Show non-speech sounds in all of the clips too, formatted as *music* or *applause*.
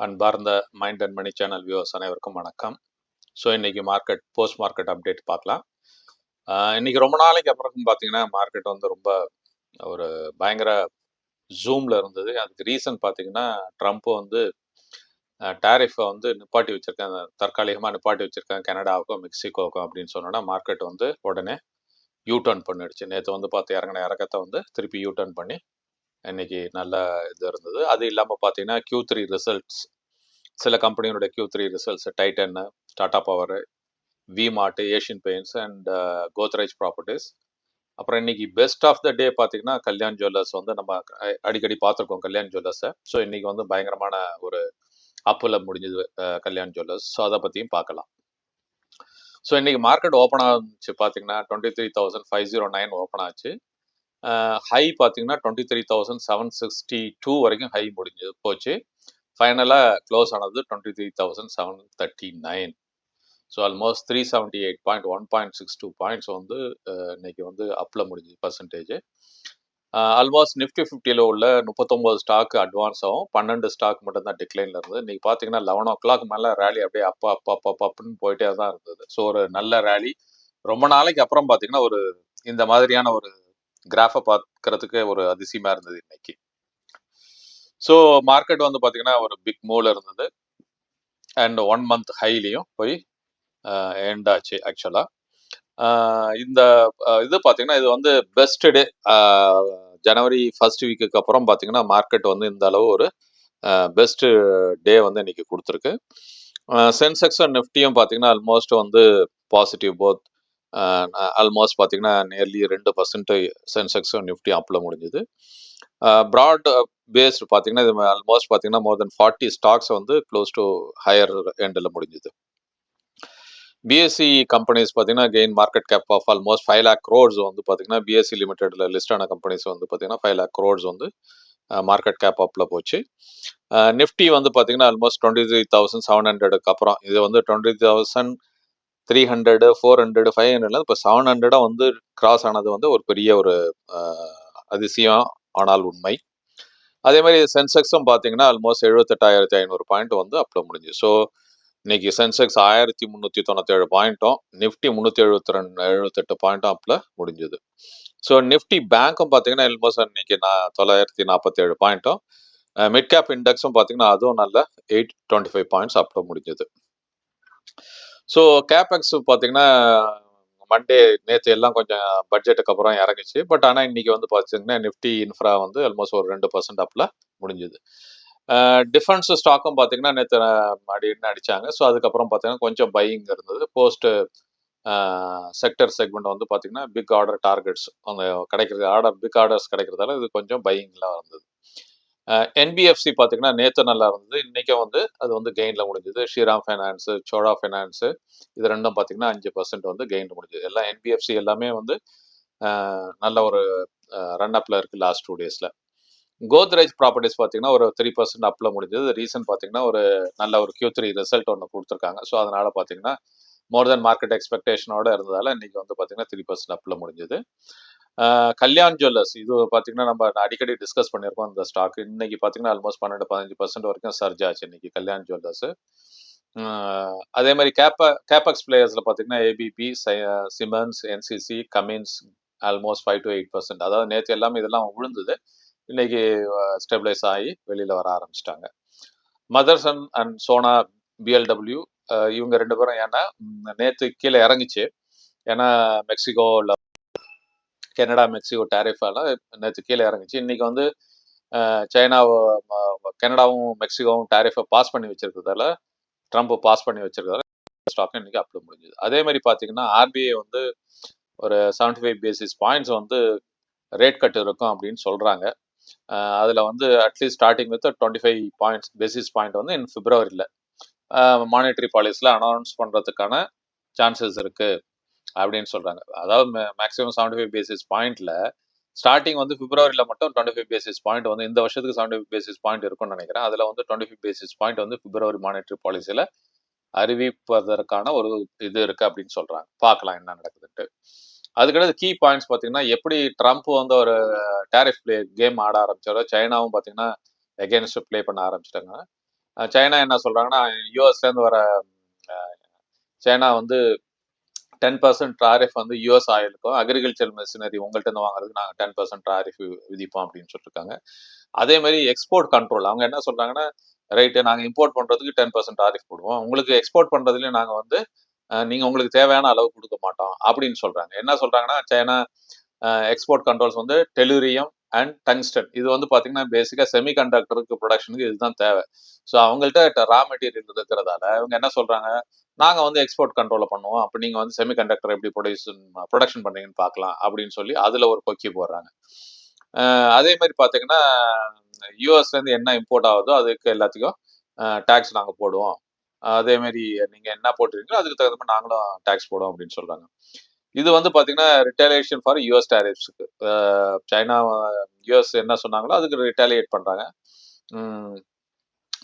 அன்பார்ந்த mind and money channel viewers அனைவருக்கும் வணக்கம். ஸோ இன்னைக்கு மார்க்கெட் போஸ்ட் மார்க்கெட் அப்டேட் பார்க்கலாம். இன்றைக்கி இன்னைக்கு ரொம்ப நாளைக்கு அப்புறம் பார்த்தீங்கன்னா மார்க்கெட் வந்து ரொம்ப ஒரு பயங்கர ஜூமில் இருந்தது. அதுக்கு ரீசன் பார்த்தீங்கன்னா ட்ரம்ப் வந்து டேரிஃபை வந்து நிப்பாட்டி வச்சுருக்கேன் தற்காலிகமாக நிப்பாட்டி வச்சுருக்கேன் கனடாவுக்கும் மெக்சிகோவுக்கும் அப்படின்னு சொன்னோன்னா மார்க்கெட் வந்து உடனே யூ டர்ன் பண்ணிடுச்சு. நேற்று வந்து பார்த்து இறங்கின இறக்கத்தை வந்து திருப்பி யூ டர்ன் பண்ணி இன்னைக்கு நல்ல இது இருந்தது. அது இல்லாமல் பார்த்தீங்கன்னா கியூ த்ரீ ரிசல்ட்ஸ் சில கம்பெனியோட Q three results Titan Tata Power V Mart Asian Paints and Godrej Properties அப்புறம் இன்னைக்கு பெஸ்ட் ஆஃப் த டே பார்த்தீங்கன்னா கல்யாண் ஜுவல்லர்ஸ் வந்து நம்ம அடிக்கடி பார்த்துருக்கோம் கல்யாண் ஜுவல்லர்ஸை ஸோ இன்னைக்கு வந்து பயங்கரமான ஒரு அப்பில் முடிஞ்சது கல்யாண் ஜுவல்லர்ஸ் ஸோ அதை பற்றியும் பார்க்கலாம் ஸோ இன்னைக்கு மார்க்கெட் ஓப்பன் ஆச்சு பார்த்தீங்கன்னா twenty three thousand five zero nine open ஆச்சு. ஹை பார்த்தீங்கன்னா twenty three thousand seven sixty two வரைக்கும் ஹை முடிஞ்சது. போச்சு. ஃபைனலாக க்ளோஸ் ஆனது twenty three thousand seven thirty nine so almost three seventy eight point one point six two points வந்து இன்னைக்கு வந்து அப்பில் முடிஞ்சது பர்சன்டேஜ் ஆல்மோஸ்ட் நிஃப்டி ஃபிஃப்டியில் உள்ள முப்பத்தொம்போது ஸ்டாக் அட்வான்ஸ் ஆகும். பன்னெண்டு ஸ்டாக் மட்டும் தான் டிக்ளைனில் இருந்தது. இன்னைக்கு பார்த்தீங்கன்னா லெவன் ஓ கிளாக் மேலே ரேலி அப்படியே அப்பா அப்பா அப்பா அப்புன்னு போயிட்டே தான் இருந்தது. ஸோ ஒரு நல்ல ரேலி ரொம்ப நாளைக்கு அப்புறம் பார்த்தீங்கன்னா ஒரு இந்த மாதிரியான ஒரு கிராஃபை பார்க்கறதுக்கு ஒரு அதிசயமா இருந்தது இன்னைக்கு. ஸோ மார்க்கெட் வந்து பார்த்தீங்கன்னா ஒரு பிக் மூல இருந்தது. அண்ட் ஒன் மந்த் ஹைலையும் போய் எண்ட் ஆச்சு ஆக்சுவலாக இந்த இது பார்த்தீங்கன்னா இது வந்து பெஸ்ட் டே ஜனவரி ஃபர்ஸ்ட் வீக்குக்கு அப்புறம் பார்த்தீங்கன்னா மார்க்கெட் வந்து இந்த அளவு ஒரு பெஸ்ட் டே வந்து இன்னைக்கு கொடுத்துருக்கு. சென்செக்ஸ் அண்ட் நிஃப்டியும் பார்த்தீங்கன்னா ஆல்மோஸ்ட் வந்து பாசிட்டிவ் போத் ஆல்மோஸ்ட் பார்த்தீங்கன்னா நியர்லி ரெண்டு பர்சன்ட் சென்செக்ஸும் நிஃப்டி அப்பில் முடிஞ்சுது. ப்ராட் பேஸ்டு பார்த்தீங்கன்னா இது ஆல்மோஸ்ட் பார்த்தீங்கன்னா மோர் தென் ஃபார்ட்டி ஸ்டாக்ஸ் வந்து க்ளோஸ் டு ஹையர் எண்டில் முடிஞ்சுது. பிஎஸ்சி கம்பெனிஸ் பார்த்தீங்கன்னா gain market cap of almost five lakh crores வந்து பார்த்தீங்கன்னா பிஎஸ்சி லிமிடெட்ல லிஸ்டான கம்பெனிஸ் வந்து பார்த்தீங்கன்னா ஃபைவ் லேக் க்ரோட்ஸ் வந்து மார்க்கெட் கேப் அப்பில் போச்சு. நிஃப்டி வந்து பார்த்தீங்கன்னா almost twenty three thousand seven ஹண்ட்ரடுக்கு அப்புறம் இது வந்து twenty thousand three hundred four hundred five ஹண்ட்ரட்ல இப்போ செவன் ஹண்ட்ரடாக வந்து கிராஸ் ஆனது வந்து ஒரு பெரிய ஒரு அதிசயம் ஆனால் உண்மை. அதே மாதிரி சென்செக்ஸும் பார்த்தீங்கன்னா ஆல்மோஸ்ட் எழுபத்தெட்டாயிரத்தி ஐநூறு பாயிண்ட் வந்து அப்பில் முடிஞ்சு ஸோ இன்னைக்கு சென்செக்ஸ் ஆயிரத்தி முந்நூற்றி தொண்ணூத்தேழு பாயிண்ட்டும் நிஃப்டி முந்நூற்றி எழுபத்தி ரெண்டு எழுபத்தெட்டு பாயிண்ட்டும் அப்பில் முடிஞ்சது. ஸோ நிஃப்டி பேங்க்கும் பார்த்தீங்கன்னா ஆல்மோஸ்ட் இன்னைக்கு நான் தொள்ளாயிரத்தி நாற்பத்தேழு பாயிண்ட்டும் மிட் கேப் இண்டெக்ஸும் பார்த்தீங்கன்னா அதுவும் நல்ல எயிட் டுவெண்ட்டி ஃபைவ் பாயிண்ட்ஸ் அப்பில் முடிஞ்சது. ஸோ கேபெக்ஸ் பார்த்தீங்கன்னா மண்டே நேற்று எல்லாம் கொஞ்சம் பட்ஜெட்டுக்கு அப்புறம் இறங்குச்சு. பட் ஆனால் இன்னைக்கு வந்து பார்த்தீங்கன்னா நிஃப்டி இன்ஃப்ரா வந்து ஆல்மோஸ்ட் ஒரு ரெண்டு பர்சன்ட் அப்பில் முடிஞ்சுது. டிஃபென்ஸ் ஸ்டாக்கும் பார்த்தீங்கன்னா நேற்று அடின்னு அடிச்சாங்க. ஸோ அதுக்கப்புறம் பார்த்தீங்கன்னா கொஞ்சம் பையிங் இருந்தது. போஸ்ட் செக்டர் செக்மெண்ட் வந்து பார்த்தீங்கன்னா பிக் ஆர்டர் டார்கெட்ஸ் அந்த கிடைக்கிறது ஆர்டர் பிக் ஆர்டர்ஸ் கிடைக்கிறதால இது கொஞ்சம் பையிங்லாம் இருந்தது. என்பிஎஃப்சி பார்த்தீங்கன்னா நேற்று நல்லா இருந்தது. இன்றைக்கும் வந்து அது வந்து கெயினில் முடிஞ்சது. ஸ்ரீராம் ஃபைனான்ஸு சோழா ஃபைனான்ஸு இது ரெண்டும் பார்த்தீங்கன்னா அஞ்சு பர்சன்ட் வந்து கெயின் முடிஞ்சது. எல்லாம் என்பிஎஃப்சி எல்லாமே வந்து நல்ல ஒரு ரன் அப்பில் இருக்குது லாஸ்ட் டூ டேஸில் கோத்ரேஜ் ப்ராப்பர்ட்டிஸ் பார்த்தீங்கன்னா ஒரு த்ரீ பர்சன்ட் அப்பில் முடிஞ்சது. ரீசன் பார்த்தீங்கன்னா ஒரு நல்ல ஒரு கியூ த்ரீ ரிசல்ட் ஒன்று கொடுத்துருக்காங்க. ஸோ அதனால் பார்த்தீங்கன்னா மோர் தென் மார்க்கெட் எக்ஸ்பெக்டேஷனோட இருந்ததால் இன்றைக்கி வந்து பார்த்தீங்கன்னா த்ரீ பர்சன்ட் அப்பில் முடிஞ்சது. கல்யாண் ஜுவல்லர்ஸ். இது பார்த்தீங்கன்னா நம்ம அடிக்கடி டிஸ்கஸ் பண்ணியிருக்கோம் அந்த ஸ்டாக் இன்னைக்கு பார்த்தீங்கன்னா ஆல்மோஸ்ட் பன்னெண்டு பதினஞ்சு பர்சன்ட் வரைக்கும் சர்ஜ் ஆச்சு இன்னைக்கு கல்யாண் ஜுவல்லர்ஸ். அதே மாதிரி கேப்ப கேபக்ஸ் பிளேயர்ஸில் பார்த்தீங்கன்னா ABB Siemens NCC Cummins almost five to eight percent அதாவது நேற்று எல்லாமே இதெல்லாம் விழுந்தது இன்னைக்கு ஸ்டெபிளைஸ் ஆகி வெளியில் வர ஆரம்பிச்சிட்டாங்க. மதர்சன் அண்ட் சோனா பிஎல்டபிள்யூ இவங்க ரெண்டு பேரும் ஏன்னா நேற்று கீழே இறங்குச்சு. ஏன்னா மெக்சிகோவில் கனடா மெக்சிகோ டேரிஃபால நேற்று கீழே இறங்குச்சு. இன்னைக்கு வந்து அஹ், சைனா கனடாவும் மெக்சிகோவும் டேரிஃபை பாஸ் பண்ணி வச்சிருக்கிறதால ட்ரம்ப் பாஸ் பண்ணி வச்சிருக்கிறதால ஸ்டாக் இன்னைக்கு அப்படி முடிஞ்சது. அதே மாதிரி பார்த்தீங்கன்னா ஆர்பிஐ வந்து ஒரு செவன்டி ஃபைவ் பேசிஸ் பாயிண்ட்ஸ் வந்து ரேட் கட் இருக்கும் அப்படின்னு சொல்கிறாங்க அதில் வந்து at least starting with twenty five points basis point வந்து இன் பிப்ரவரியில் மானிட்டரி பாலிசியில் அனௌன்ஸ் பண்ணுறதுக்கான சான்சஸ் இருக்குது அப்படின்னு சொல்றாங்க. அதாவது மேக்ஸிமம் செவன்டி ஃபைவ் பேசிஸ் பாயிண்ட்ல ஸ்டார்டிங் வந்து பிப்ரவரியில் மட்டும் டுவெண்ட்டி ஃபைவ் பேசிஸ் பாயிண்ட் வந்து இந்த வருஷத்துக்கு செவன்டி ஃபைவ் பேசிஸ் பாயிண்ட் இருக்கும்னு நினைக்கிறேன். அதில் வந்து டுவெண்ட்டி ஃபைவ் பேசிஸ் பாயிண்ட் வந்து பிப்ரவரி மானிட்டரி பாலிசியில் அறிவிப்பதற்கான ஒரு இது இருக்கு அப்படின்னு சொல்றாங்க. பார்க்கலாம் என்ன நடக்குதுன்ட்டு. அதுக்கடுத்து கீ பாயிண்ட்ஸ் பார்த்தீங்கன்னா எப்படி ட்ரம்ப் வந்து ஒரு டேரிஃப் பிளே கேம் ஆட ஆரம்பிச்சாரோ சைனாவும் பார்த்தீங்கன்னா எகேன்ஸ்ட் ப்ளே பண்ண ஆரம்பிச்சிட்டாங்க. சைனா என்ன சொல்றாங்கன்னா யூஎஸ்லேருந்து வர சைனா வந்து டென் பர்சன்ட் டாரிஃப் வந்து யூஎஸ் ஆயிலுக்கும் அக்ரிகல்ச்சர் மிஷினரி உங்கள்கிட்ட இருந்து வாங்குறதுக்கு நாங்கள் டென் பர்சன்ட் டாரிஃப் விதிப்போம் அப்படின்னு சொல்லியிருக்காங்க அதே மாதிரி எக்ஸ்போர்ட் கண்ட்ரோல் அவங்க என்ன சொல்றாங்கன்னா ரைட்டு நாங்கள் இம்போர்ட் பண்ணுறதுக்கு டென் பர்சன்ட் டாரிஃப் போடுவோம். உங்களுக்கு எக்ஸ்போர்ட் பண்ணுறதுலேயும் நாங்கள் வந்து நீங்கள் உங்களுக்கு தேவையான அளவு கொடுக்க மாட்டோம். அப்படின்னு சொல்கிறாங்க என்ன சொல்கிறாங்கன்னா சைனா எக்ஸ்போர்ட் கண்ட்ரோல்ஸ் வந்து டெலிவரியும் அண்ட் டங்ஸ்டன் இது வந்து பார்த்தீங்கன்னா பேசிக்காக செமி கண்டக்டருக்கு ப்ரொடக்ஷனுக்கு இதுதான் தேவை. ஸோ அவங்கள்ட்ட ரா மெட்டீரியல் இருக்கிறதால இவங்க என்ன சொல்கிறாங்க நாங்கள் வந்து எக்ஸ்போர்ட் கண்ட்ரோலை பண்ணுவோம். அப்போ நீங்கள் வந்து செமி கண்டக்டர் எப்படி ப்ரொடியூஸ் ப்ரொடக்ஷன் பண்ணீங்கன்னு பார்க்கலாம் அப்படின்னு சொல்லி அதில் ஒரு கொக்கி போடுறாங்க. அதே மாதிரி பார்த்தீங்கன்னா யூஎஸ்லேருந்து என்ன இம்போர்ட் ஆகுதோ அதுக்கு எல்லாத்துக்கும் டேக்ஸ் நாங்கள் போடுவோம். அதே மாதிரி என்ன போட்டுருக்கீங்களோ அதுக்கு தகுந்த மாதிரி நாங்களும் டேக்ஸ் போடுவோம் அப்படின்னு சொல்கிறாங்க இது வந்து பார்த்தீங்கன்னா ரிட்டாலியேஷன் ஃபார் யூஎஸ் டேரிஃப்ஸுக்கு சைனா யூஎஸ் என்ன சொன்னாங்களோ அதுக்கு ரிட்டாலியேட் பண்ணுறாங்க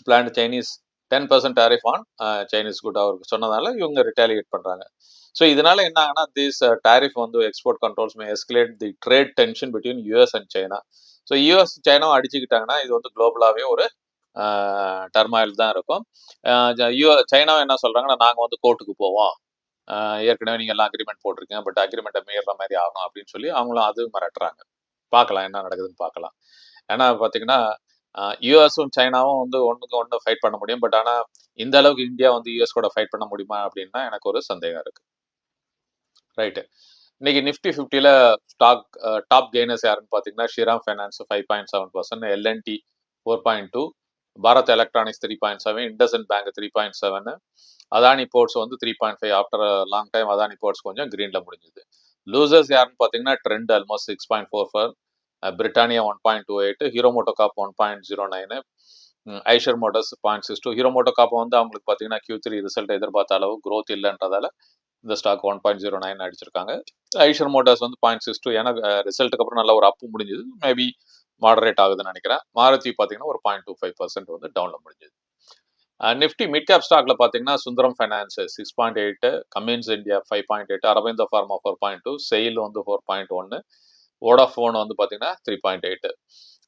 plan Chinese ten percent tariff on Chinese good அவருக்கு சொன்னதால இவங்க ரிட்டாலியேட் பண்ணுறாங்க ஸோ இதனால என்ன ஆகுனா திஸ் டேரிஃப் வந்து export controls may escalate the trade tension between US and China so US சைனாவும் அடிச்சுக்கிட்டாங்கன்னா இது வந்து குளோபலாகவே ஒரு டர்மாயில் தான் இருக்கும். யூ சைனாவும் என்ன சொல்கிறாங்கன்னா நாங்கள் வந்து கோர்ட்டுக்கு போவோம். ஏற்கனவே நீங்கள் எல்லாம் அக்ரிமெண்ட் போட்டிருக்கீங்க பட் அக்ரிமெண்ட்டை மீறுற மாதிரி ஆகணும் அப்படின்னு சொல்லி அவங்களும் அது மிரட்டுறாங்க. பார்க்கலாம் என்ன நடக்குதுன்னு பார்க்கலாம். ஏன்னா பார்த்தீங்கன்னா யூஎஸும் சைனாவும் வந்து ஒன்றுக்கு ஒன்று ஃபைட் பண்ண முடியும் பட் ஆனால் இந்த அளவுக்கு இந்தியா வந்து யூஎஸ் கூட ஃபைட் பண்ண முடியுமா அப்படின்னா எனக்கு ஒரு சந்தேகம் இருக்கு. ரைட்டு இன்னைக்கு நிஃப்டி ஃபிஃப்டியில் ஸ்டாக் டாப் கெய்னர்ஸ் யாருன்னு பார்த்தீங்கன்னா Shriram Finance five point seven percent LNT four point two Bharat Electronics three point seven IndusInd Bank three point seven Adani Ports வந்து three point five after long time Adani Ports கொஞ்சம் கிரீன்ல முடிஞ்சுது. Losers யாருன்னு பார்த்தீங்கன்னா Trent almost six point four four Britannia one point two eight Hero Moto Corp one point zero nine Eicher Motors point six two Hero Moto காப்பை வந்து அவங்களுக்கு பார்த்தீங்கன்னா Q three result எதிர்பார்த்த அளவு க்ரோத் இல்லைன்றதால இந்த stock one point zero nine அடிச்சிருக்காங்க. Eicher Motors வந்து point six two ஏன்னா ரிசல்ட்டுக்கு அப்புறம் நல்ல ஒரு அப்பு முடிஞ்சது. மேபி மாடரேட் ஆகுதுன்னு நினைக்கிறேன். மாருதி பார்த்தீங்கன்னா ஒரு பாயிண்ட் டூ ஃபைவ் பர்சன்ட் வந்து டவுனில் முடிஞ்சது. நிஃப்டி மிட் கேப் ஸ்டாக்ல பார்த்தீங்கன்னா Sundaram finance six point eight Cummins India five point eight Aurobindo pharma four point two SAIL வந்து ஃபோர் பாயிண்ட் ஒன்று வோடாஃபோன் வந்து பார்த்தீங்கன்னா த்ரீ பாயிண்ட் எயிட்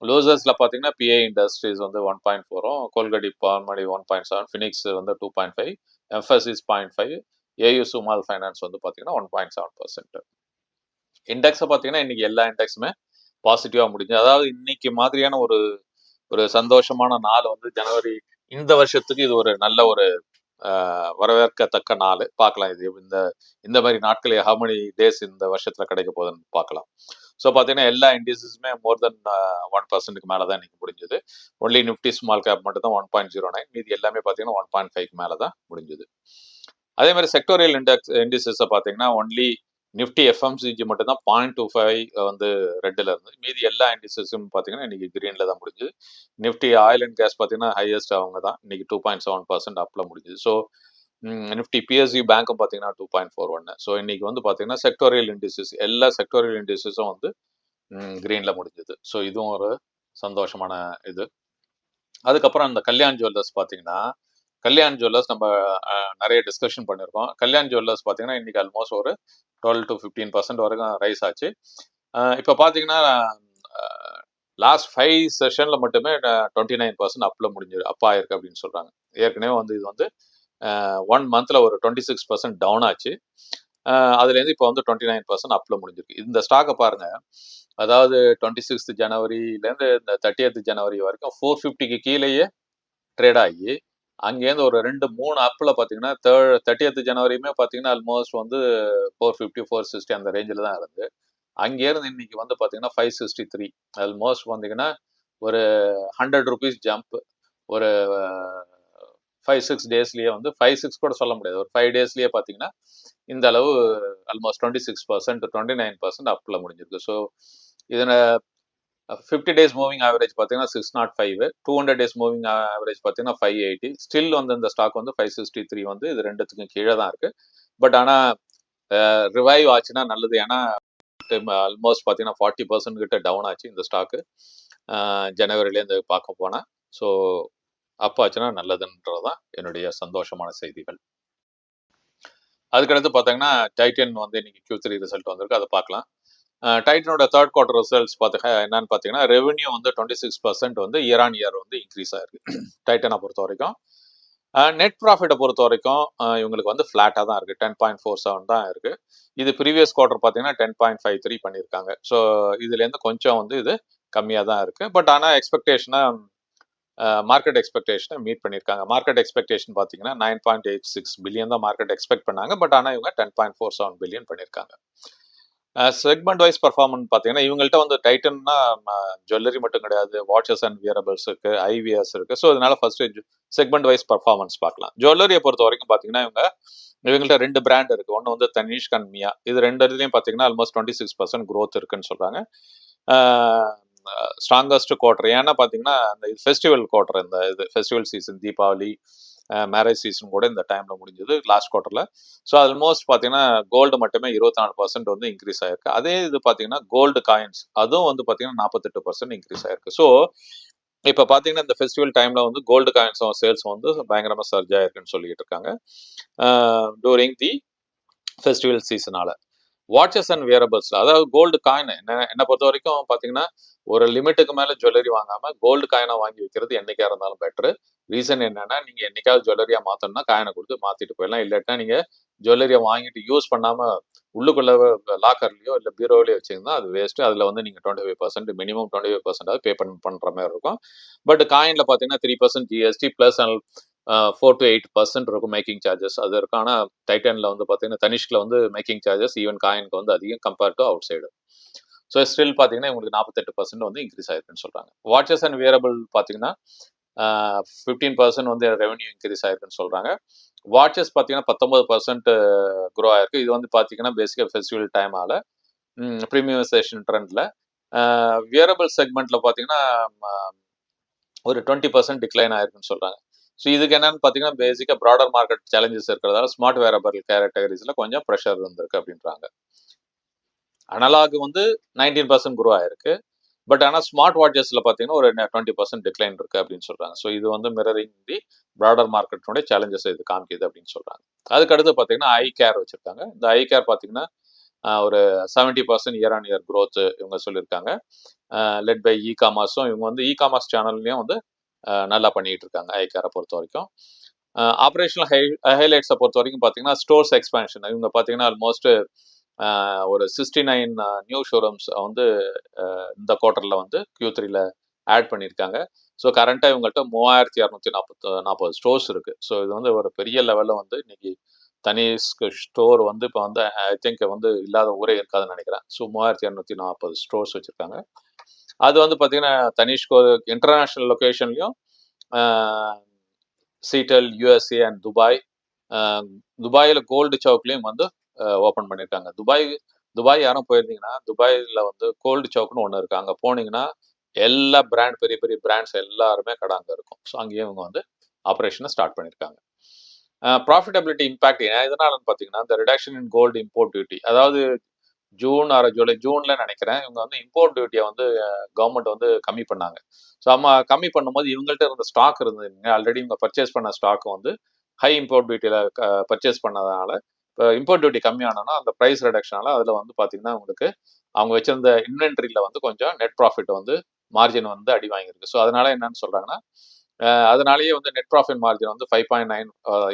லூசர்ஸில் பார்த்தீங்கன்னா பிஏ இண்டஸ்ட்ரீஸ் வந்து ஒன் பாயிண்ட் ஃபோரும் கோல்கடி பார்மடி ஒன் பாயிண்ட் செவன் ஃபினிக்ஸ் வந்து two point five Mphasis point five AU small finance வந்து பார்த்தீங்கன்னா ஒன் பாயிண்ட் செவன் பர்சன்ட் இண்டெக்ஸை பார்த்தீங்கன்னா இன்னைக்கு எல்லா இண்டெக்ஸுமே பாசிட்டிவா முடிஞ்சு அதாவது இன்னைக்கு மாதிரியான ஒரு ஒரு சந்தோஷமான நாள் வந்து ஜனவரி இந்த வருஷத்துக்கு இது ஒரு நல்ல ஒரு வரவேற்கத்தக்க நாள். பார்க்கலாம் இது இந்த இந்த மாதிரி நாட்கள் how many டேஸ் இந்த வருஷத்துல கிடைக்க போகுதுன்னு பார்க்கலாம். ஸோ பார்த்தீங்கன்னா எல்லா இண்டிசஸுமே மோர் தென் ஒன் பர்சன்ட்டுக்கு மேலே தான் இன்னைக்கு முடிஞ்சது. ஒன்லி நிஃப்டி ஸ்மால் கேப் மட்டும் தான் ஒன் பாயிண்ட் ஜீரோ நைன் மீதி எல்லாமே பார்த்தீங்கன்னா ஒன் பாயிண்ட் ஃபைவ் மேலே தான் முடிஞ்சது. அதே மாதிரி செக்டோரியல் இண்டெக்ஸ் இண்டிசஸை பார்த்தீங்கன்னா ஒன்லி நிஃப்டி எஃப்எம்சிஜி மட்டும் தான் பாயிண்ட் டூ ஃபைவ் வந்து ரெட்டில் இருந்து. மீதி எல்லா இண்டிசஸும் பார்த்தீங்கன்னா இன்னைக்கு கிரீனில் தான் முடிஞ்சுது. நிஃப்டி ஆயில் அண்ட் கேஸ் பார்த்தீங்கன்னா ஹையஸ்ட் அவங்க தான். இன்னைக்கு டூ பாயிண்ட் செவன் பர்சன்ட் அப்பில் முடிஞ்சுது. ஸோ நிஃப்டி பிஎஸ்சி பேங்க்கும் பார்த்தீங்கன்னா டூ பாயிண்ட் ஃபோர் ஒன்று ஸோ இன்னைக்கு வந்து பார்த்தீங்கன்னா செக்டோரியல் இண்டிசஸ் எல்லா செக்டோரியல் இண்டிசஸும் வந்து கிரீனில் முடிஞ்சுது. ஸோ இதுவும் ஒரு சந்தோஷமான இது. அதுக்கப்புறம் இந்த கல்யாண் ஜுவல்லர்ஸ் பார்த்தீங்கன்னா கல்யாண் ஜுவல்லர்ஸ் நம்ம நிறைய டிஸ்கஷன் பண்ணியிருக்கோம் கல்யாண் ஜுவல்லர்ஸ் பார்த்தீங்கன்னா இன்றைக்கி ஆல்மோஸ்ட் ஒரு டுவெல் டு ஃபிஃப்டீன் பர்சன்ட் வரைக்கும் ரைஸ் ஆச்சு. இப்போ பார்த்தீங்கன்னா லாஸ்ட் ஃபைவ் செஷனில் மட்டுமே டுவெண்ட்டி நைன் பர்சன்ட் அப்பில் முடிஞ்சிரு அப்பா ஆயிருக்கு அப்படின்னு சொல்கிறாங்க ஏற்கனவே வந்து இது வந்து ஒன் மந்தில் ஒரு டுவெண்ட்டி சிக்ஸ் பர்சன்ட் டவுன் ஆச்சு அதுலேருந்து இப்போ வந்து டுவெண்ட்டி நைன் பர்சன்ட் அப்பில் முடிஞ்சிருக்கு. இந்த ஸ்டாக்கை பாருங்கள் அதாவது டுவெண்ட்டி சிக்ஸ்த் ஜனவரியிலேருந்து இந்த தேர்ட்டியத் ஜனவரி வரைக்கும் ஃபோர் ஃபிஃப்டிக்கு கீழேயே ட்ரேட் ஆகி அங்கேருந்து ஒரு ரெண்டு மூணு அப்பில் பார்த்தீங்கன்னா தேர்ட் தேர்ட்டியத் ஜனவரியுமே பார்த்தீங்கன்னா ஆல்மோஸ்ட் வந்து ஃபோர் ஃபிஃப்டி ஃபோர் சிக்ஸ்டி அந்த ரேஞ்சில் தான் இருந்து. அங்கேருந்து இன்னைக்கு வந்து பார்த்தீங்கன்னா ஃபைவ் சிக்ஸ்டி த்ரீ ஆல்மோஸ்ட் பார்த்தீங்கன்னா ஒரு ஹண்ட்ரட் ருபீஸ் ஜம்ப் ஒரு ஃபைவ் சிக்ஸ் டேஸ்லேயே வந்து ஃபைவ் சிக்ஸ் கூட சொல்ல முடியாது. ஒரு ஃபைவ் டேஸ்லேயே பார்த்தீங்கன்னா இந்த அளவு almost twenty six percent twenty nine percent அப்பில் முடிஞ்சிருக்கு. ஸோ இதில் ஃபிஃப்டி டேஸ் மூவிங் ஆவரேஜ் பார்த்தீங்கன்னா six not five two hundred days moving average பார்த்தீங்கன்னா ஃபைவ் எயிட்டி ஸ்டில் வந்து இந்த ஸ்டாக் வந்து ஃபைவ் சிக்ஸ்டி த்ரீ வந்து இது ரெண்டுத்துக்கும் கீழே தான் இருக்கு. பட் ஆனால் ரிவைவ் ஆச்சுன்னா நல்லது. ஏன்னா ஆல்மோஸ்ட் பார்த்தீங்கன்னா ஃபார்ட்டி பர்சன்ட் கிட்ட டவுன் ஆச்சு இந்த ஸ்டாக்கு ஜனவரிலேருந்து பார்க்க போனால் ஸோ அப்போ ஆச்சுன்னா நல்லதுன்றது தான் என்னுடைய சந்தோஷமான செய்திகள். அதுக்கடுத்து பார்த்தீங்கன்னா டைட்டன் வந்து இன்னைக்கு கியூ த்ரீ ரிசல்ட் வந்திருக்கு. அதை பார்க்கலாம். டைட்டனோட தேர்ட் குவார்டர் ரிசல்ட்ஸ் பார்த்து என்னன்னு பார்த்தீங்கன்னா ரெவென்யூ வந்து டுவெண்ட்டி சிக்ஸ் பர்சன்ட் வந்து இயர் ஆன் இயர் வந்து இன்க்ரீஸ் ஆயிருக்கு. *clears throat* டைட்டனை பொறுத்த வரைக்கும். நெட் ப்ராஃபிட்டை பொறுத்த வரைக்கும் இவங்களுக்கு வந்து ஃப்ளாட்டாக தான் இருக்குது டென் பாயிண்ட் ஃபோர் செவன் தான் இருக்குது இது ப்ரீவியஸ் குவார்டர் பார்த்தீங்கன்னா டென் பாயிண்ட் ஃபைவ் த்ரீ பண்ணியிருக்காங்க. ஸோ இதுலேருந்து கொஞ்சம் வந்து இது கம்மியாக தான் இருக்குது பட் ஆனால் எக்ஸ்பெக்டேஷனை மார்க்கெட் எக்ஸ்பெக்டேஷனை மீட் பண்ணியிருக்காங்க. மார்க்கெட் எக்ஸ்பெக்டேஷன் பார்த்தீங்கன்னா nine point eight six billion தான் மார்க்கெட் எக்ஸ்பெக்ட் பண்ணாங்க. பட் ஆனால் இவங்க ten point four seven billion பண்ணியிருக்காங்க. செக்மெண்ட் வைஸ் பர்ஃபார்மன்ஸ் பார்த்தீங்கன்னா இவங்கள்ட்ட வந்து டைட்டன்னா ஜுவல்லரி மட்டும் கிடையாது. வாட்சஸ் அண்ட் வியரபிள்ஸ் இருக்கு ஐவிஎஸ் இருக்கு. ஸோ அதனால ஃபர்ஸ்ட் செக்மெண்ட் வைஸ் பர்ஃபார்மன்ஸ் பார்க்கலாம். ஜுவல்லரியை பொறுத்த வரைக்கும் பார்த்தீங்கன்னா இவங்க இவங்கள்ட்ட ரெண்டு பிராண்ட் இருக்கு. ஒன்று வந்து தனிஷ்க் கன்மியா மியா இது ரெண்டு இதுலையும் பார்த்தீங்கன்னா almost twenty six percent growth இருக்குன்னு சொல்றாங்க. ஸ்ட்ராங்கஸ்ட் குவார்டர் ஏன்னா பார்த்தீங்கன்னா இந்த ஃபெஸ்டிவல் குவார்டர் இந்த இது festival season Deepavali marriage season கூட இந்த டைம்ல முடிஞ்சது லாஸ்ட் குவார்டர்ல ஸோ ஆல்மோஸ்ட் பார்த்தீங்கன்னா கோல்டு மட்டுமே இருபத்தி நாலு பர்சன்ட் வந்து இன்க்ரீஸ் ஆயிருக்கு. அதே இது பார்த்தீங்கன்னா கோல்டு காயின்ஸ் அதுவும் வந்து பார்த்தீங்கன்னா நாற்பத்தெட்டு பர்சன்ட் இன்க்ரீஸ் ஆயிருக்கு. ஸோ இப்போ பார்த்தீங்கன்னா இந்த ஃபெஸ்டிவல் டைம்ல வந்து கோல்டு காயின்ஸ் சேல்ஸ் வந்து பயங்கரமாக சர்ஜ் ஆயிருக்குன்னு சொல்லிட்டு இருக்காங்க. டூரிங் தி ஃபெஸ்டிவல் சீசனால வாட்சஸ் அண்ட் வியரபிள்ஸ்ல அதாவது கோல்டு காயின் என்ன என்னை பொறுத்த வரைக்கும் பார்த்தீங்கன்னா ஒரு லிமிட்டுக்கு மேலே ஜுவல்லரி வாங்காம கோல்டு காயினை வாங்கி வைக்கிறது என்னைக்கா இருந்தாலும் பெட்ரு ரீசன் என்னன்னா நீங்க என்னைக்காவது ஜுவல்லரியா மாற்றணும்னா காயினை கொடுத்து மாத்திட்டு போயிடலாம். இல்லாட்டினா நீங்க ஜுவல்லரியை வாங்கிட்டு யூஸ் பண்ணாம உள்ளுக்குள்ள லாக்கர்லயோ இல்லை பீரோலையோ வச்சிருந்தா அது வேஸ்ட் அதுல வந்து நீங்க twenty five percent minimum twenty five percent pay பண்ண பண்ற மாதிரி இருக்கும். பட் காயின்ல பாத்தீங்கன்னா three percent GST plus four to eight percent இருக்கும் மேக்கிங் சார்ஜஸ் அது இருக்கும். ஆனால் டைட்டனில் வந்து பார்த்தீங்கன்னா தனிஷ்கில் வந்து மேக்கிங் சார்ஜஸ் ஈவன் காயினுக்கு வந்து அதிகம் compared to outside so still பார்த்தீங்கன்னா உங்களுக்கு நாற்பத்தெட்டு பர்சன்ட் வந்து இன்க்ரீஸ் ஆயிருக்குன்னு சொல்கிறாங்க வாட்சஸ் அண்ட் வியரபிள் பார்த்தீங்கன்னா ஃபிஃப்டீன் பர்சன்ட் வந்து ரெவன்யூ இன்க்ரீஸ் ஆயிருக்குன்னு சொல்கிறாங்க வாட்சஸ் பார்த்தீங்கன்னா பத்தொன்பது பர்சன்ட் க்ரோ ஆயிருக்கு. இது வந்து பார்த்தீங்கன்னா பேசிக்காக ஃபெஸ்டிவல் டைமால் ப்ரீமியமைசேஷன் ட்ரெண்டில் வியரபிள் செக்மெண்ட்டில் பார்த்தீங்கன்னா ஒரு டுவெண்ட்டி பர்சன்ட் டிக்ளைன் ஆயிருக்குன்னு சொல்கிறாங்க ஸோ இதுக்கு என்னன்னு பார்த்தீங்கன்னா பேசிக்காக ப்ராடர் மார்க்கெட் சேலஞ்சஸ் இருக்கிறதால ஸ்மார்ட் வேரபிள் கேட்டகரிஸில் கொஞ்சம் ப்ரெஷர் இருந்திருக்கு அப்படின்றாங்க. அனலாக் வந்து நைன்டீன் பர்சன்ட் குரோ ஆயிருக்கு. பட் ஆனால் ஸ்மார்ட் வாட்சஸில் பார்த்தீங்கன்னா ஒரு டுவெண்ட்டி பர்சன்ட் டிக்ளைன் இருக்கு அப்படின்னு சொல்கிறாங்க ஸோ இது வந்து மிரரிங் தி ப்ராடர் மார்க்கெட்டுடைய சேலஞ்சஸ் இது காமிக்குது அப்படின்னு சொல்கிறாங்க அதுக்கு அடுத்து பார்த்தீங்கன்னா ஐ கேர் வச்சிருக்காங்க. இந்த ஐ கேர் பார்த்தீங்கன்னா ஒரு seventy percent year on year growth இவங்க சொல்லியிருக்காங்க. லெட் பை இ காமர்ஸும் இவங்க வந்து இ காமர்ஸ் சேனல்லையும் வந்து நல்லா பண்ணிட்டு இருக்காங்க ஐக்காரை பொறுத்த வரைக்கும். ஆப்ரேஷனல் ஹை ஹைலைட்ஸை பொறுத்த வரைக்கும் பார்த்தீங்கன்னா ஸ்டோர்ஸ் எக்ஸ்பேன்ஷன் இவங்க பார்த்தீங்கன்னா ஆல்மோஸ்ட் ஒரு சிக்ஸ்டி நைன் நியூ ஷோரூம்ஸ் வந்து இந்த குவார்ட்டரில் வந்து கியூ த்ரீல ஆட் பண்ணியிருக்காங்க ஸோ கரண்ட்டாக இவங்கள்ட்ட மூவாயிரத்தி இரநூத்தி நாற்பத்து நாற்பது ஸ்டோர்ஸ் இருக்குது ஸோ இது வந்து ஒரு பெரிய லெவலில் வந்து இன்னைக்கு தனி ஸ்டோர் வந்து இப்போ வந்து ஐ திங்க் வந்து இல்லாத ஊரே இருக்காதுன்னு நினைக்கிறேன். ஸோ மூவாயிரத்தி இரநூத்தி நாற்பது ஸ்டோர்ஸ் வச்சுருக்காங்க. அது வந்து பார்த்தீங்கன்னா தனிஷ்கோ இன்டர்நேஷ்னல் லொக்கேஷன்லையும் சீட்டல் யூஎஸ்ஏ அண்ட் துபாய் துபாயில் கோல்டு சவுக்லேயும் வந்து ஓப்பன் பண்ணியிருக்காங்க துபாய் துபாய் யாரும் போயிருந்தீங்கன்னா துபாயில் வந்து கோல்டு சவுக்னு ஒன்று இருக்கு. அங்கே போனீங்கன்னா எல்லா பிராண்ட் பெரிய பெரிய பிராண்ட்ஸ் எல்லாருமே கடை அங்கே இருக்கும். ஸோ அங்கேயும் இவங்க வந்து ஆப்ரேஷனை ஸ்டார்ட் பண்ணியிருக்காங்க ப்ராஃபிட்டபிலிட்டி இம்பாக்ட் எதனாலன்னு பார்த்தீங்கன்னா இந்த reduction in gold import duty அதாவது ஜூன் ஆறு ஜூலை ஜூன்ல நினைக்கிறேன் இவங்க வந்து இம்போர்ட் டியூட்டியை வந்து கவர்மெண்ட் வந்து கம்மி பண்ணாங்க. ஸோ நம்ம கம்மி பண்ணும்போது இவங்கள்ட்ட இருந்த ஸ்டாக் இருந்ததுங்க. ஆல்ரெடி இவங்க பர்ச்சேஸ் பண்ண ஸ்டாக் வந்து ஹை இம்போர்ட் டியூட்டியில் பர்ச்சேஸ் பண்ணதுனால இப்போ இம்போர்ட் டியூட்டி கம்மியானோன்னா அந்த ப்ரைஸ் ரிடக்ஷனால அதில் வந்து பார்த்தீங்கன்னா உங்களுக்கு அவங்க வச்சிருந்த இன்வென்ட்ரியில் வந்து கொஞ்சம் நெட் ப்ராஃபிட் வந்து மார்ஜின் வந்து அடி வாங்கியிருக்கு. ஸோ அதனால என்னன்னு சொல்கிறாங்கன்னா அதனாலேயே வந்து நெட் ப்ராஃபிட் மார்ஜின் வந்து ஃபைவ் பாயிண்ட் நைன்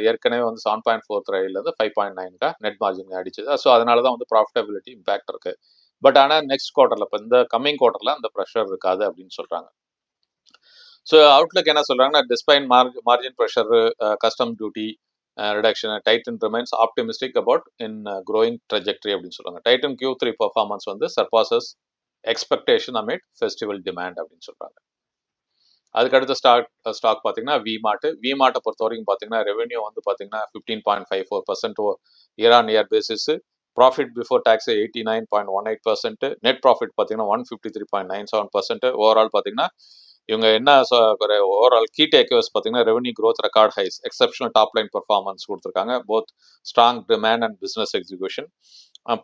ஏற்கனவே வந்து செவன் பாயிண்ட் ஃபோர் த்ரைலேருந்து ஃபைவ் பாயிண்ட் நைன்கா நெட் மார்ஜின் அடிச்சது. ஸோ அதனால தான் வந்து ப்ராஃபிட்டபிலிட்டி இம்பாக்ட் இருக்கு. பட் ஆனால் நெக்ஸ்ட் குவார்ட்டரில் இப்போ இந்த கம்மிங் குவார்ட்டரில் அந்த ப்ரெஷர் இருக்காது அப்படின்னு சொல்கிறாங்க ஸோ அவுட்லுக் என்ன சொல்கிறாங்கன்னா despite மார்ஜ் margin pressure custom duty reduction Titan remains optimistic about in growing trajectory அப்படின்னு சொல்கிறாங்க டைட்டன் கியூ த்ரீ பர்ஃபார்மன்ஸ் வந்து surpasses expectation amid festival demand அப்படின்னு சொல்கிறாங்க அதுக்கடுத்த ஸ்டாக் ஸ்டாக் பார்த்தீங்கன்னா வி மார்ட் வி மார்ட்டை பொறுத்த வரைக்கும் பார்த்தீங்கன்னா ரெவென்யூ வந்து பார்த்தீங்கன்னா fifteen point five four percent year on year basis profit before tax eighty nine point one eight percent net profit பார்த்தீங்கன்னா one fifty three point nine seven percent overall பார்த்தீங்கன்னா இவங்க என்ன ஓவரால் கீ டேக்அவேஸ் பார்த்தீங்கன்னா revenue growth record highs exceptional top line performance கொடுத்துருக்காங்க. Both strong demand and business execution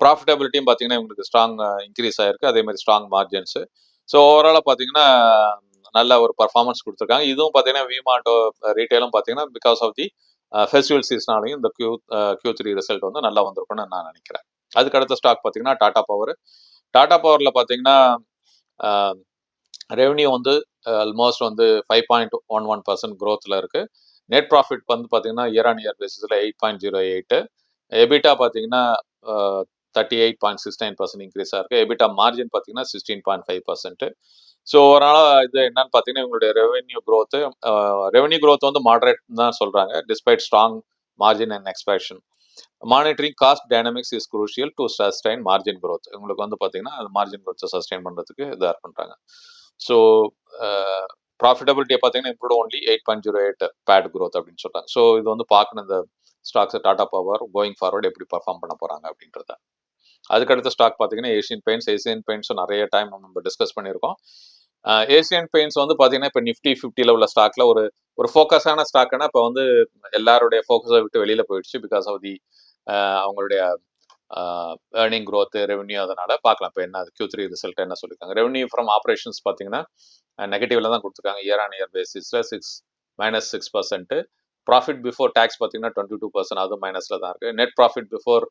ப்ராஃபிட்டபிலிட்டியும் பார்த்தீங்கன்னா இவங்களுக்கு strong increase ஆயிருக்கு. அதே மாதிரி ஸ்ட்ராங் மார்ஜின்ஸு ஸோ ஓவராலாக பார்த்தீங்கன்னா நல்ல ஒரு பர்ஃபார்மன்ஸ் கொடுத்துருக்காங்க. இதுவும் பார்த்தீங்கன்னா விமாட்டோ ரீட்டைலும் பார்த்தீங்கன்னா because uh, of the festival சீசனாலையும் இந்த கியூ கியூ த்ரீ ரிசல்ட் வந்து நல்லா வந்திருக்கும்னு நான் நினைக்கிறேன். அதுக்கு அடுத்த ஸ்டாக் பார்த்தீங்கன்னா டாடா பவர் டாடா பவரில் பார்த்தீங்கன்னா ரெவன்யூ um, வந்து uh, ஆல்மோஸ்ட் வந்து five point one one percent க்ரோத்தில் இருக்குது நெட் ப்ராஃபிட் வந்து பார்த்தீங்கன்னா இயர் ஆன் இயர் பேசிஸில் eight point zero eight EBITDA பார்த்தீங்கன்னா thirty eight point six nine percent இன்க்ரீஸாக இருக்குது எபிட்டா மார்ஜின் பார்த்தீங்கன்னா sixteen point five percent so அதனால் இது என்னன்னு பார்த்தீங்கன்னா இவங்களுடைய ரெவென்யூ க்ரோத்து ரெவென்யூ க்ரோத் வந்து மாடரேட் தான் சொல்கிறாங்க despite strong margin and expansion monitoring cost dynamics is crucial to sustain margin growth உங்களுக்கு வந்து பார்த்தீங்கன்னா அது மார்ஜின் க்ரோத்தை சஸ்டைன் பண்ணுறதுக்கு இதாக பண்ணுறாங்க ஸோ ப்ராஃபிட்டபிலிட்டியை பார்த்தீங்கன்னா improve only eight point zero eight PAT growth அப்படின்னு சொல்கிறாங்க ஸோ இது வந்து பார்க்கணும் இந்த stocks Tata Power going forward எப்படி பர்ஃபார்ம் பண்ண போகிறாங்க அப்படின்றத. அதுக்கடுத்த ஸ்டாக் பார்த்தீங்கன்னா ஏஷியன் பெயிண்ட்ஸ் ஏசியன் பெயிண்ட்ஸும் நிறைய டைம் நம்ம டிஸ்கஸ் பண்ணியிருக்கோம். ஏசியன் பெயிண்ட்ஸ் வந்து பார்த்தீங்கன்னா இப்போ நிஃப்டி ஃபிஃப்டியில் உள்ள ஸ்டாக்ல ஒரு ஒரு ஃபோக்கஸான ஸ்டாக்னா இப்போ வந்து எல்லாருடைய ஃபோக்கஸை விட்டு வெளியில் போயிடுச்சு பிகாஸ் ஆஃப் தி அவங்களுடைய ஏர்னிங் க்ரோத்து ரெவன்யூ அதனால பார்க்கலாம் இப்போ என்ன கியூ த்ரீ ரிசல்ட் என்ன சொல்லியிருக்காங்க ரெவன்யூ ஃப்ரம் ஆப்ரேஷன்ஸ் பார்த்தீங்கன்னா நெகட்டிவ்ல தான் கொடுத்துருக்காங்க. இயர் ஆன் இயர் பேசிஸில் six minus six percent profit before tax பார்த்தீங்கன்னா டுவெண்ட்டி டூ பர்சன்ட் அதுவும் மைனஸில் தான் இருக்குது நெட் ப்ராஃபிட் பிஃபோர்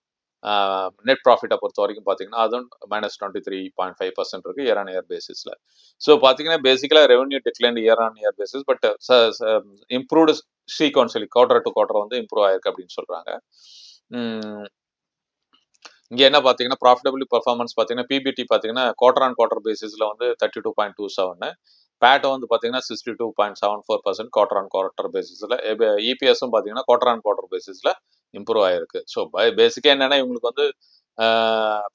நெட் ப்ராஃபிட்டை பொறுத்த வரைக்கும் பார்த்தீங்கன்னா அதுவும் minus twenty three point five percent இருக்குது இயர் ஆன் இயர் பேசிஸில் ஸோ பார்த்தீங்கன்னா பேசிக்கலாக revenue decline year on year basis but improved sequentially quarter to quarter வந்து இம்ப்ரூவ் ஆயிருக்கு அப்படின்னு சொல்கிறாங்க இங்கே என்ன பார்த்தீங்கன்னா ப்ராஃபிட்டபிள் பர்ஃபார்மன்ஸ் பார்த்தீங்கன்னா பிபிடி பார்த்தீங்கன்னா குவார்டர் ஆன் குவார்டர் பேசிஸில் வந்து thirty two point two seven பேட்டை வந்து பார்த்தீங்கன்னா sixty two point seven four percent quarter on quarter பேசிஸில் இபிஎஸும் பார்த்தீங்கன்னா குவார்டர் ஆன் குவார்டர் பேசிஸில் இம்ப்ரூவ் ஆயிருக்கு. ஸோ பேசிக்காக என்னென்னா இவங்களுக்கு வந்து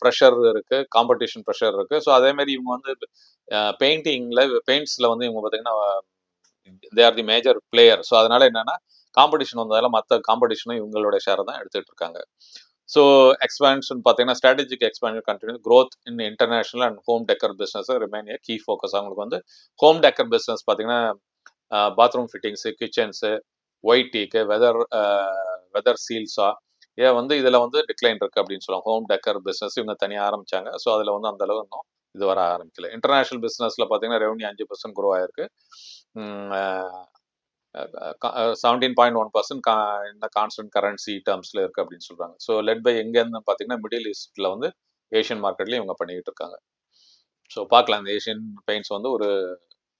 ப்ரெஷர் இருக்குது காம்படிஷன் ப்ரெஷர் இருக்குது ஸோ அதேமாரி இவங்க வந்து பெயிண்டிங்கில் பெயிண்ட்ஸில் வந்து இவங்க பார்த்தீங்கன்னா they are the major player so அதனால என்னென்னா காம்படிஷன் வந்ததால் மற்ற காம்படிஷனும் இவங்களோட ஷேர் தான் எடுத்துகிட்டு இருக்காங்க. ஸோ எக்ஸ்பேன்ஷன் பார்த்தீங்கன்னா strategic expansion continue growth in international and home decor business remain key focus அவங்களுக்கு வந்து ஹோம் டெக்கர் பிஸ்னஸ் பார்த்தீங்கன்னா bathroom fittings kitchens white teak weather weather சீல்ஸா ஏன் வந்து இதில் வந்து டிக்ளைன் இருக்குது அப்படின்னு சொல்லுவாங்க. ஹோம் டெக்கர் பிஸ்னஸ் இவங்க தனியாக ஆரம்பிச்சாங்க. ஸோ அதில் வந்து அந்த அளவு இன்னும் இது வர ஆரம்பிக்கல. இன்டர்நேஷனல் பிஸ்னஸில் பார்த்தீங்கன்னா ரெவன்யூ அஞ்சு பர்சன்ட் க்ரோ ஆயிருக்கு. செவன்டீன் பாயிண்ட் ஒன் பர்சன்ட் கா இந்த கான்ஸ்டன்ட் கரன்சி டேர்ம்ஸில் இருக்குது அப்படின்னு சொல்கிறாங்க ஸோ லெட் பை எங்கேருந்து பார்த்தீங்கன்னா மிடில் ஈஸ்ட்டில் வந்து ஏஷியன் மார்க்கெட்லேயும் இவங்க பண்ணிக்கிட்டு இருக்காங்க. ஸோ பார்க்கலாம். இந்த ஏஷியன் பெயிண்ட்ஸ் வந்து ஒரு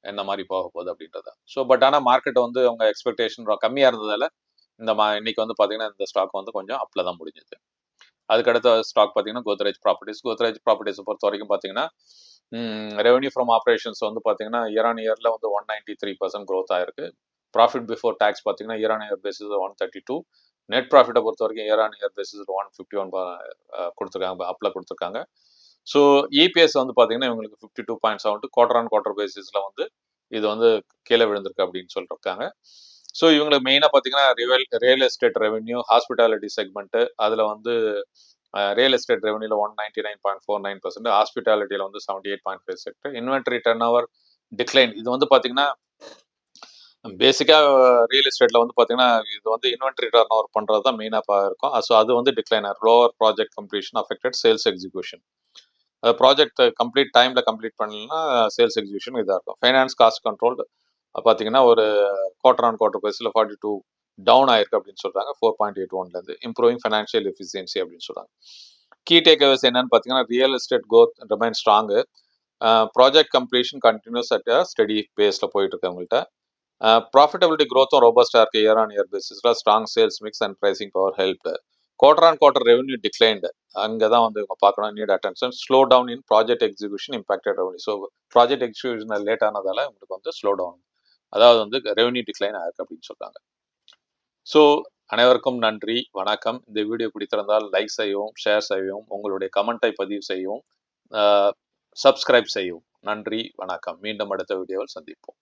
என்ன மாதிரி போக போகுது அப்படின்றத. ஸோ பட் ஆனால் மார்க்கெட் வந்து அவங்க எக்ஸ்பெக்டேஷன் கம்மியாக இருந்ததால் இந்த மா இன்னைக்கு வந்து பார்த்தீங்கன்னா இந்த ஸ்டாக் வந்து கொஞ்சம் அப்பில் தான் முடிஞ்சது. அதுக்கடுத்த ஸ்டாக் பார்த்தீங்கன்னா கோத்ரேஜ் ப்ராப்பர்ட்டிஸ் கோத்ரேஜ் ப்ராப்பர்ட்டிஸை பொறுத்த வரைக்கும் பார்த்தீங்கன்னா ரெவன்யூ ஃப்ரம் ஆப்ரேஷன்ஸ் வந்து பார்த்தீங்கன்னா இயர் ஆன் இயரில் வந்து one ninety three percent growth ஆயிருக்கு. ப்ராஃபிட் பிஃபோர் டேக்ஸ் பார்த்தீங்கன்னா year on year basis one thirty two net ப்ராஃபிட்டை பொறுத்த வரைக்கும் year on year basis one fifty one கொடுத்துருக்காங்க அப்பில் கொடுத்துருக்காங்க. ஸோ இபிஎஸ் வந்து பார்த்தீங்கன்னா இவங்களுக்கு fifty two point seven quarter on quarter பேசிஸில் வந்து இது வந்து கீழே விழுந்திருக்கு அப்படின்னு சொல்லியிருக்காங்க ஸோ இவங்களுக்கு மெயினாக பார்த்தீங்கன்னா real real estate revenue hospitality segment அதில் வந்து real estate ரெவன்யூல one ninety nine point four nine percent ஹாஸ்பிட்டாலிட்டியில் வந்து seventy eight point five sector inventory turnover decline இது வந்து பார்த்தீங்கன்னா பேசிக்காக ரியல் எஸ்டேட்டில் வந்து பார்த்தீங்கன்னா இது வந்து இன்வென்ட்ரி டர்ன் ஓவர் பண்ணுறது தான் மெயினாக இருக்கும். ஸோ அது வந்து டிக்ளைன் ஆகும் lower project completion affected sales execution project complete டைமில் கம்ப்ளீட் பண்ணலன்னா சேல்ஸ் எக்ஸிக்யூஷன் இதாக இருக்கும். ஃபைனான்ஸ் காஸ்ட் கண்ட்ரோல் பார்த்தீங்கன்னா ஒரு குவார்டர் ஆன் குவார்டர் பேஸில் ஃபார்ட்டி டூ டவுன் ஆயிருக்கு அப்படின்னு சொல்கிறாங்க ஃபோர் பாயிண்ட் எயிட் ஒன்லேருந்து இம்ப்ரூவிங் ஃபைனான்ஷியல் எஃபிஷியன்சி அப்படின்னு சொல்கிறாங்க கீ டேக்அவேஸ் என்னன்னு பார்த்தீங்கன்னா real estate growth remain strong project completion continues at steady பேஸில் போயிட்டு இருக்கு அவங்கள்ட்ட. ப்ராஃபிட்டபிலிட்டி க்ரோத்தும் ரோபஸ்டாக இருக்குது இயர் ஆன் இயர் பேசிஸில் strong sales mix and pricing power helped quarter on quarter revenue declined அங்கே தான் வந்து இவங்க பார்க்கணும் need attention slow down in project execution impacted revenue so project execution late ஆனதால் உங்களுக்கு வந்து ஸ்லோ டவுன் அதாவது வந்து ரெவன்யூ டிக்ளைன் ஆயிருக்கு அப்படின்னு சொல்கிறாங்க ஸோ அனைவருக்கும் நன்றி வணக்கம். இந்த வீடியோ பிடித்திருந்தால் லைக் செய்யவும் ஷேர் செய்யவும் உங்களுடைய கமெண்ட்டை பதிவு செய்யவும் சப்ஸ்கிரைப் செய்யவும். நன்றி வணக்கம். மீண்டும் அடுத்த வீடியோவில் சந்திப்போம்.